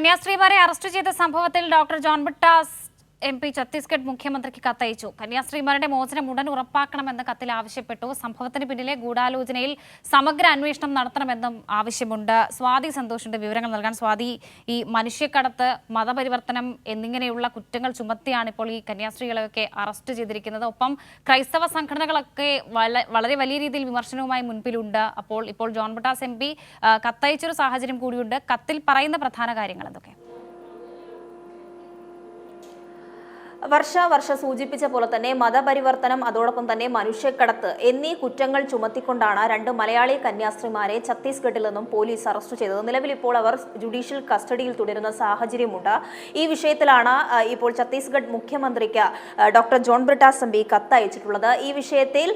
കന്യാസ്ത്രീമാരെ arrest ചെയ്ത സംഭവത്തിൽ doctor John Brittas M P Chhattisgarh മുഖ്യമന്ത്രിക്ക് കത്തയച്ചു. കന്യാസ്ത്രീമാരുടെ മോചനം ഉടൻ ഉറപ്പാക്കണമെന്ന് കത്തിൽ ആവശ്യപ്പെട്ടു. സംഭവത്തിന് പിന്നിലെ ഗൂഢാലോചനയിൽ സമഗ്ര അന്വേഷണം നടത്തണമെന്നും ആവശ്യമുണ്ട്. സ്വാതി സന്തോഷിന്റെ വിവരങ്ങൾ നൽകാൻ സ്വാതി ഈ മനുഷ്യക്കടത്ത് മതപരിവർത്തനം എന്നിങ്ങനെയുള്ള കുറ്റങ്ങൾ ചുമത്തിയാണ് ഇപ്പോൾ ഈ കന്യാസ്ത്രീകളെയൊക്കെ അറസ്റ്റ് ചെയ്തിരിക്കുന്നത്. ഒപ്പം ക്രൈസ്തവ സംഘടനകളൊക്കെ വളരെ വലിയ രീതിയിൽ വിമർശനവുമായി മുൻപിലുണ്ട്. അപ്പോൾ ഇപ്പോൾ ജോൺ ബട്ടാസ് എം പി കത്തയച്ചൊരു സാഹചര്യം കൂടിയുണ്ട്. കത്തിൽ പറയുന്ന പ്രധാന കാര്യങ്ങൾ എന്തൊക്കെ? വർഷ വർഷ സൂചിപ്പിച്ച പോലെ തന്നെ മതപരിവർത്തനം അതോടൊപ്പം തന്നെ മനുഷ്യക്കടത്ത് എന്നീ കുറ്റങ്ങൾ ചുമത്തിക്കൊണ്ടാണ് രണ്ട് മലയാളി കന്യാസ്ത്രീമാരെ ഛത്തീസ്ഗഡിൽ നിന്നും പോലീസ് അറസ്റ്റ് ചെയ്തത്. നിലവിൽ ഇപ്പോൾ അവർ ജുഡീഷ്യൽ കസ്റ്റഡിയിൽ തുടരുന്ന സാഹചര്യമുണ്ട്. ഈ വിഷയത്തിലാണ് ഇപ്പോൾ ഛത്തീസ്ഗഡ് മുഖ്യമന്ത്രിക്ക് ഡോക്ടർ ജോൺ ബ്രിട്ടാസ് പി കത്തയച്ചിട്ടുള്ളത്. ഈ വിഷയത്തിൽ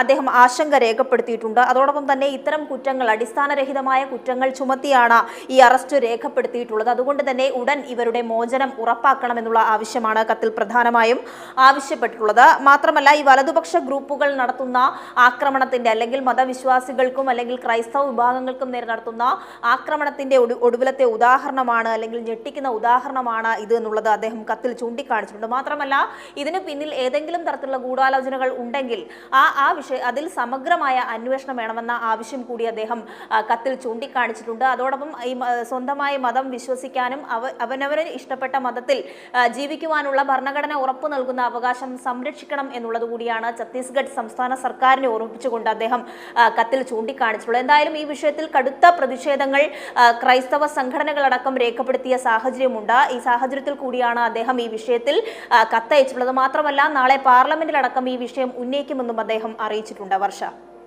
അദ്ദേഹം ആശങ്ക രേഖപ്പെടുത്തിയിട്ടുണ്ട്. അതോടൊപ്പം തന്നെ ഇത്തരം കുറ്റങ്ങൾ അടിസ്ഥാനരഹിതമായ കുറ്റങ്ങൾ ചുമത്തിയാണ് ഈ അറസ്റ്റ് രേഖപ്പെടുത്തിയിട്ടുള്ളത്. അതുകൊണ്ട് തന്നെ ഉടൻ ഇവരുടെ മോചനം ഉറപ്പാക്കണമെന്നുള്ള ആവശ്യമാണ് കത്തിൽ പ്രധാനമായും ആവശ്യപ്പെട്ടിട്ടുള്ളത്. മാത്രമല്ല ഈ വലതുപക്ഷ ഗ്രൂപ്പുകൾ നടത്തുന്ന ആക്രമണത്തിന്റെ അല്ലെങ്കിൽ മതവിശ്വാസികൾക്കും അല്ലെങ്കിൽ ക്രൈസ്തവ വിഭാഗങ്ങൾക്കും നേരെ നടത്തുന്ന ആക്രമണത്തിന്റെ ഒടുവിലത്തെ ഉദാഹരണമാണ് അല്ലെങ്കിൽ ഞെട്ടിക്കുന്ന ഉദാഹരണമാണ് ഇത് എന്നുള്ളത് അദ്ദേഹം കത്തിൽ ചൂണ്ടിക്കാണിച്ചിട്ടുണ്ട്. മാത്രമല്ല ഇതിന് പിന്നിൽ ഏതെങ്കിലും തരത്തിലുള്ള ഗൂഢാലോചനകൾ ഉണ്ടെങ്കിൽ ആ ആ വിഷയ അതിൽ സമഗ്രമായ അന്വേഷണം വേണമെന്ന ആവശ്യം കൂടി അദ്ദേഹം കത്തിൽ ചൂണ്ടിക്കാണിച്ചിട്ടുണ്ട്. അതോടൊപ്പം ഈ സ്വന്തമായ മതം വിശ്വസിക്കാനും അവ അവനവന് ഇഷ്ടപ്പെട്ട മതത്തിൽ ജീവിക്കുവാനുള്ള ഭരണഘടന ഉറപ്പു നൽകുന്ന അവകാശം സംരക്ഷിക്കണം എന്നുള്ളത് കൂടിയാണ് ഛത്തീസ്ഗഡ് സംസ്ഥാന സർക്കാരിനെ ഓർമ്മിപ്പിച്ചുകൊണ്ട് അദ്ദേഹം കത്തിൽ ചൂണ്ടിക്കാണിച്ചിട്ടുള്ളത്. എന്തായാലും ഈ വിഷയത്തിൽ കടുത്ത പ്രതിഷേധങ്ങൾ ക്രൈസ്തവ സംഘടനകളടക്കം രേഖപ്പെടുത്തിയ സാഹചര്യമുണ്ട്. ഈ സാഹചര്യത്തിൽ കൂടിയാണ് അദ്ദേഹം ഈ വിഷയത്തിൽ കത്തയച്ചിട്ടുള്ളത്. മാത്രമല്ല നാളെ പാർലമെന്റിലടക്കം ഈ വിഷയം ഉന്നയിക്കുമെന്നും അദ്ദേഹം അറിയിച്ചിട്ടുണ്ട്. വർഷ.